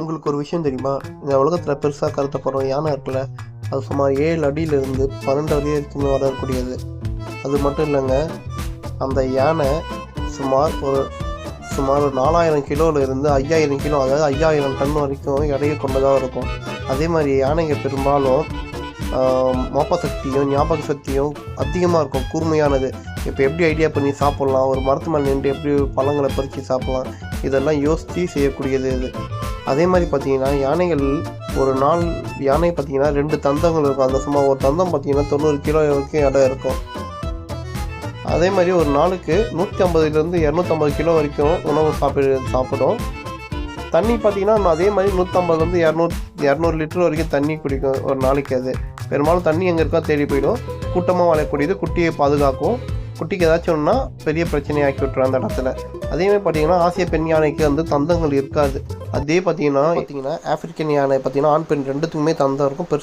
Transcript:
உங்களுக்கு ஒரு விஷயம் தெரியுமா? இந்த உலகத்தில் பெருசாக கருத்தப்படுற யானை இருக்குல்ல? அது சுமார் ஏழு அடியிலிருந்து பன்னெண்டு அடி வரைக்கும் வளரக்கூடியது. அது மட்டும் இல்லைங்க அந்த யானை சுமார் ஒரு சுமார் ஒரு நாலாயிரம் கிலோவிலிருந்து ஐயாயிரம் கிலோ அதாவது ஐயாயிரம் டன் வரைக்கும் எடையை கொண்டதாக இருக்கும். அதே மாதிரி யானைங்க பெரும்பாலும் மோப்ப சக்தியும் ஞாபக சக்தியும் அதிகமாக இருக்கும். கூர்மையானது. இப்போ எப்படி ஐடியா பண்ணி சாப்பிட்லாம்? ஒரு மரத்து மேலே நின்று எப்படி பழங்களை பறித்து சாப்பிட்லாம்? இதெல்லாம் யோசித்து செய்யக்கூடியது இது. அதே மாதிரி பார்த்தீங்கன்னா யானைகள் ஒரு நாள் யானை பார்த்தீங்கன்னா ரெண்டு தந்தங்கள் இருக்கும். அந்த சும்மா ஒரு தந்தம் பார்த்தீங்கன்னா தொண்ணூறு கிலோ வரைக்கும் இடம் இருக்கும். அதே மாதிரி ஒரு நாளுக்கு நூற்றி ஐம்பதுலேருந்து இரநூத்தம்பது கிலோ வரைக்கும் உணவு சாப்பிடு சாப்பிடும். தண்ணி பார்த்தீங்கன்னா அதே மாதிரி நூற்றம்பதுலேருந்து இரநூறு இரநூறு லிட்டர் வரைக்கும் தண்ணி குடிக்கும் ஒரு நாளைக்கு அது. பெரும்பாலும் தண்ணி எங்கே இருக்கோ தேடி போயிடும். கூட்டமாக வளையக்கூடியது குட்டியை பாதுகாக்கும். குட்டிக்கு ஏதாச்சும் ஒன்றா பெரிய பிரச்சனையாக்கி விட்டுரும் அந்த இடத்துல. அதே மாதிரி பார்த்தீங்கன்னா ஆசிய பெண் யானைக்கு வந்து தந்தங்கள் இருக்காது. அதே பார்த்தீங்கன்னா பார்த்தீங்கன்னா ஆப்பிரிக்கன் யானை பார்த்தீங்கன்னா ஆண் பெண் ரெண்டுத்துக்குமே தந்தம் இருக்கும். பெருசு